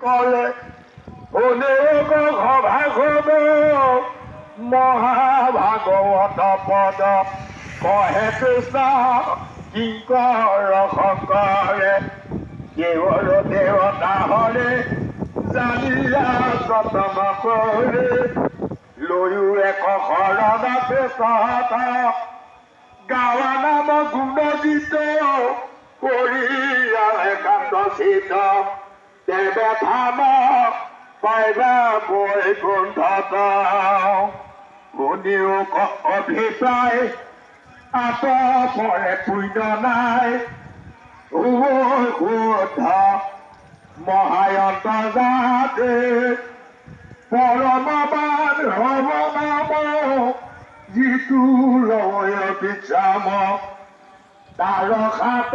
কলে অনেক ভাগব মহাভাগৱত পদ কহে কৃষ্ণ কিংকৰ শংকৰে কেৱল দেৱতা হৰে জানিয়া যতন কৰে লৈও এক শৰণ পেচত গাৱা নাম গুণজিত কৰিয়ালে কান্ত চিত দেৱে ধাম পাইবা বৈকুণ্ঠত শুনিও অভিপ্ৰায় আত পৰে পুণ্য নাই। শুদ্ধ মহায়ন্ত যাতে পৰমবান হব নাম যিটো লয় বিশ্ৰাম তাৰ খাত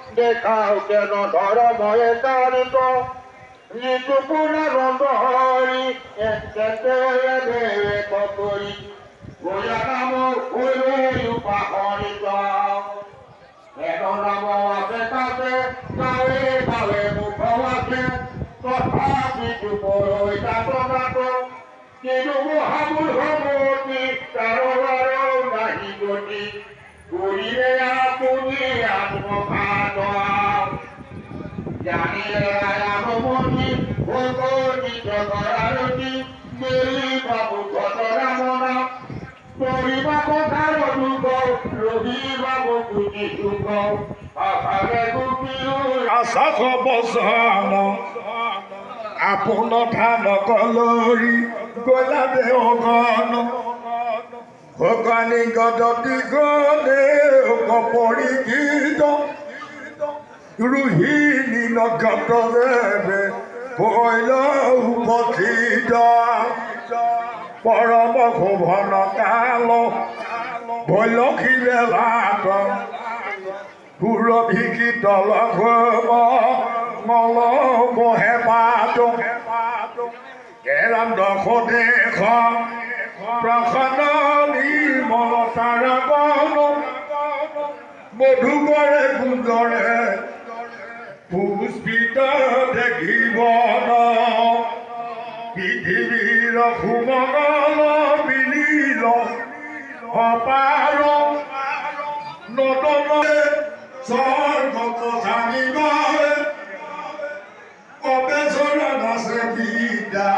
দেখাও কেন ধর্ময়ে দরিত নিতু পুনরন্দ হরি করি গোয়া তথাপি যুবরই দাঁত দাঁত কিন্তু মহামূর্তি কারোবার নাহি গতি করিলে আপুনি আত্মঘাত জানিলে আৰম্ভণি ভগতি জগৰাৰতি দেৰি বাবু ঘটনা মনা কৰিবা কথাৰ দুখ ৰহিবাবু কুটি সুখ আশাৰে গুপিও আশা বচন আপোন ধান কলৰি গলা দেওগন ভগানী গদতি গলে কপৰি গীত ৰোহিণী নগত দেৱে ভৈল উপথিত পৰম শোভন কাল ভৈলক্ষীলে ভাত সুৰভিকি তল মল বহে পাত। কেৰাম দশ দেশ প্ৰসন্ন নিৰ্মল তাৰাবন মধুবৰে গুঞ্জৰে পুষ্পিত দেখিব পৃথিৱীৰ সুমগল মিলিল অপাৰ নতনে স্বৰ্গত জানিব অপেচনা নাচে বিদ্যা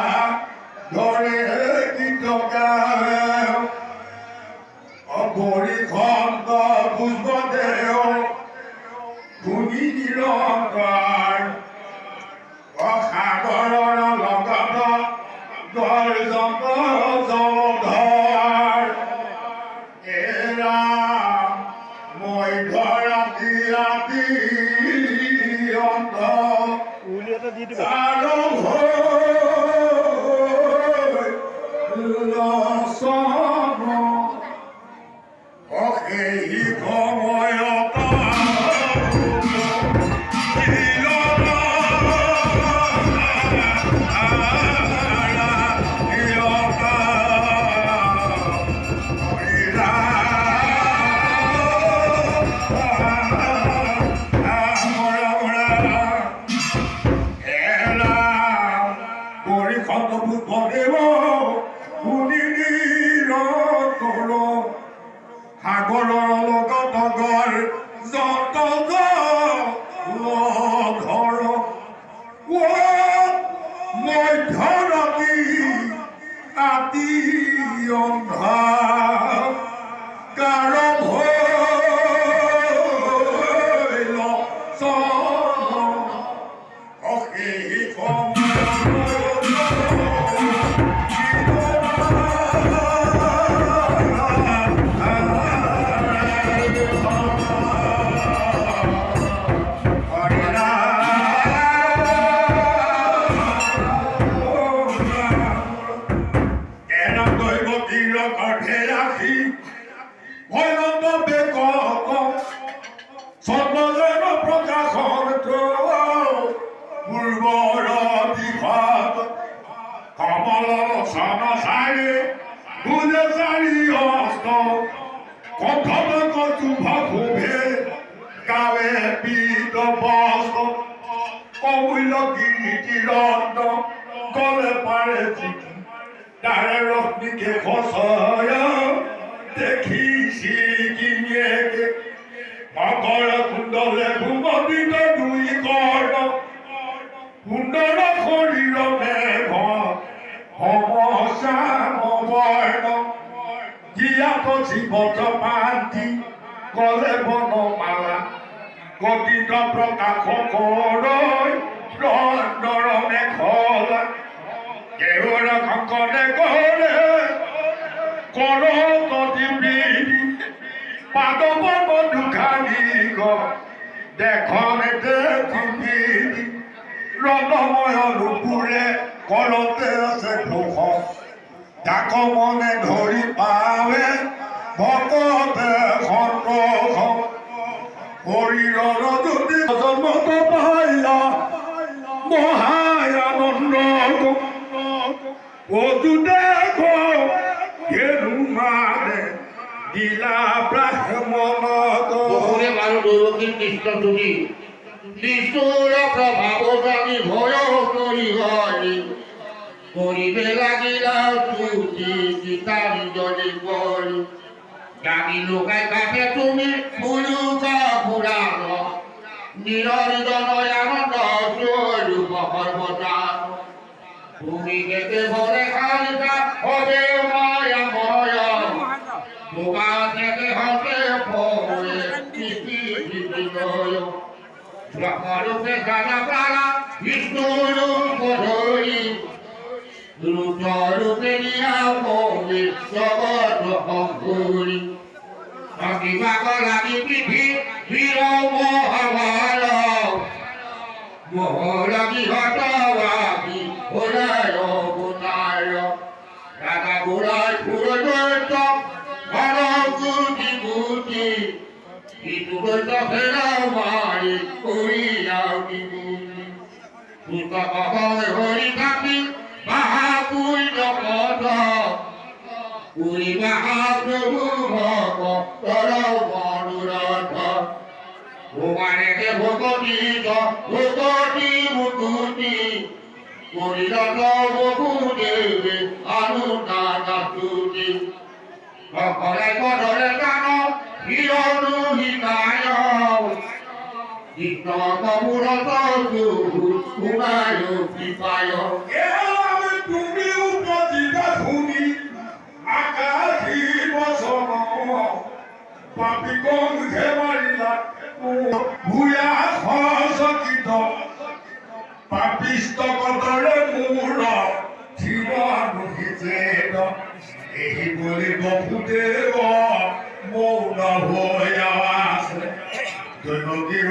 ধুনি জনসারে বুঝে সারি অস্ত। কথন কচু ভুভে গাবে পিত বস্ত। কমুল গিরিটি রত্ন গলে পারে তারে রশ্মিকে খসয় দেখি শিখিয়ে মকর কুণ্ডলে ঘুমবিত দুই কর্ণ। কুণ্ডল জীৱত পান্তি কলে বনমালা। গতিত প্ৰকাশ কৰৈ ৰন্দৰ মেখলা কেৱল কংকনে কৰে কৰ গতি বিধি পাদব বন্ধুখানি দেখনে দেখি ৰতময় ৰূপুৰে কৰতে আছে ঘোষ তাক মনে ধৰি পাৱে ভকতে সন্তোষ শৰীৰৰ যদি জন্মত পাইলা মহায় আনন্দ অতু দেখো দিলা দৈবকীর কৃষ্ণ তুলি কৃষ্ণর প্রভাব জানি ভয় করি হরি করিবে লাগিলা তুতি গীতারি জলে করি লোকাই কাপে তুমি মুলুকা পুরাণ নিরঞ্জন আনন্দ স্বরূপ সর্বদান তুমি যেতে ভরে কালিকা হবে মায়াময় তোমা থেকে হবে পরে পৃথিবী বিনয় ব্রহ্মরূপে জানা প্রাণা বিষ্ণুরূপ ধরি। রূপরূপে নিয়া হবে জগৎ অঙ্কুরি অভিভাগ লাগি পৃথি বীর ভগতি ভগতি মুকুতি করিলত বহুদেবে অনুদানাতুতি সকলে কদলে গান হিরণু হিতায় কৃষ্ণ কমূলত শুনায় কৃপায় তুমি উপজিতা ভূমি আকাশী বচন পাপি গন্ধে ভূয়া সচকিত পাপিষ্ট কদৰে মূৰ থিৰ নুহিতেত এই বুলি বসুদেৱ মৌন হৈ আছে। জনকীৰ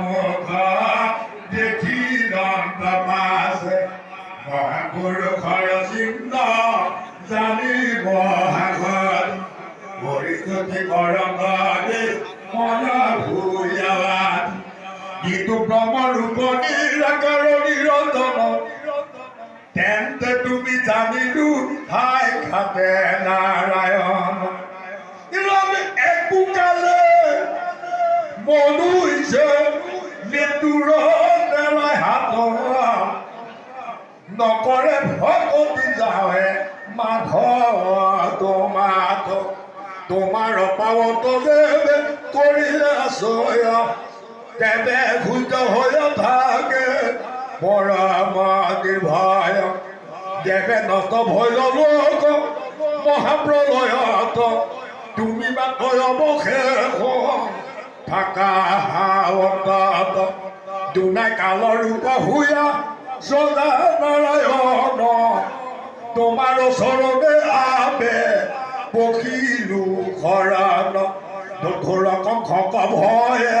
মুখা দেখি দন্ত মাছে মহাপুৰুষৰ চিহ্ন জানিব সাগৰ পৰিস্থিতি কৰঙে মন ভূয়াত যিটো ব্ৰহ্মৰূপ নিৰাকাৰ নিৰঞ্জন তেন্তে তুমি জানিলো হাই খাতে নাৰায়ণ ইলামে একোকালে মনুষ্য মৃত্যুৰ নেলাই হাতৰা নকৰে ভকতি যাৱে মাধৱ তোমাক তোমাৰ পাৱত দেৱে কৰিলে আছয় তেবে ঘূৰ্ত হৈ থাকে। পৰমাদিৰ ভয় দেৱে নষ্ট ভয় লোক। মহাপ্ৰলয়ত তুমি মাত্ৰ অৱশেষ থাকা হাৱতত দুনাই কালৰ ৰূপ হুয়া সদা নারায়ণ। তোমার চরণে আবে পখিলু খরান দুখুর কঙ্ক ভয়ে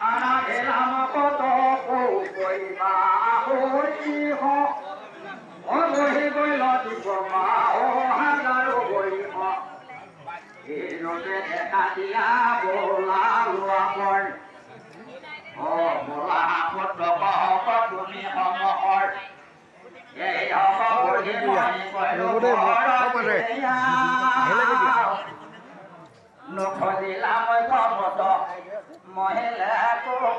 Ana elama koto ko koi ma ho chi ho. O bohi koi lo ti ko ma ho hagaro koi ho. Ino te ekatia bola lua koi. O bola koto ko ko tumi ho mo koi. Ei ho ko bohi koi koi lo koi ro koi ya. Nukhodilam koi koto. Mohel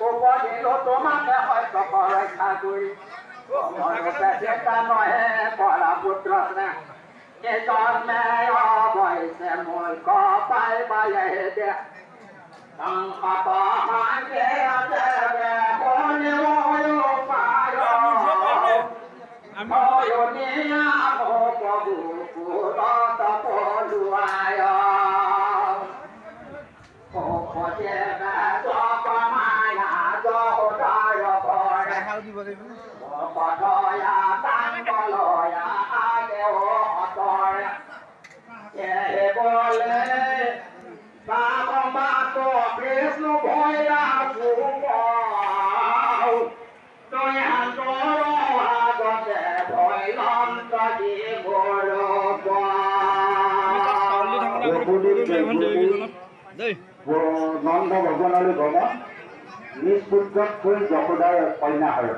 কপদিলো তোমাকে হয়তো পৰক্ষা কৰি পৰাপুত্ৰ নন্দ ভজনালৈ গমত নিজ পুত্ৰক থৈ যশোদাৰ কন্যা হয়।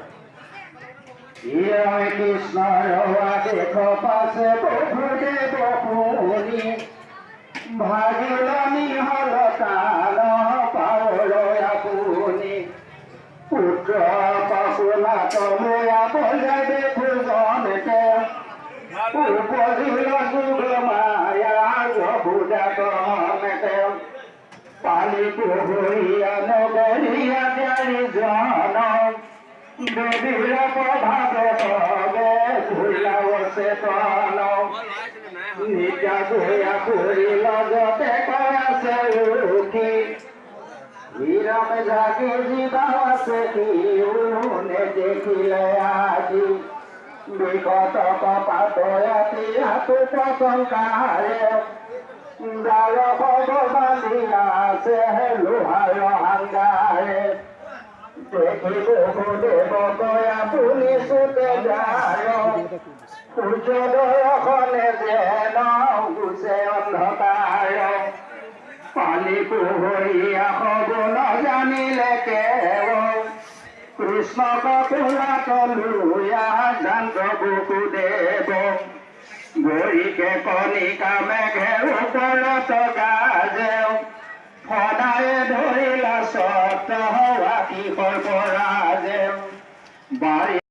ইয়ে কৃষ্ণ দেশ পাছে প্ৰভুদেৱ শুনি ভাগিলনি হল কাল পাৱলৈ আপুনি পুত্ৰ পাচলা তময়া বজাই দেখোজনকে উপজিল যুগ মায়া যশোদা কমকে পালি পুহৰীয়া নগৰীয়া জাৰি জন দেৱীৰ প্ৰভাৱ তবে ভুলাও চেতন নিত্য গয়া কৰি লগতে কৰাছে উঠি হিৰম জাগি জীৱা আছে সিউনে দেখিলে আজি বিগত কপাতয়াতি হাতু প্ৰশংকাৰে গাৰ ভগৱানী আছে লোহাৰ হাংগাৰে দেখিব দেৱ গয়া পুনি চুতে যায় সূৰ্যোদয়খনে যেন গুচে অন্ধকাৰ পানী পোহৰীয়া সগুণ জানিলে কেৱল কৃষ্ণক তোলাত লুয়া জান্ত বুকুদেৱ গৰিকে কণিকা মেঘে উপরত গাজে। সদায় ধৰিলা সত হওয়া কিশোৰ পরাজে বাৰী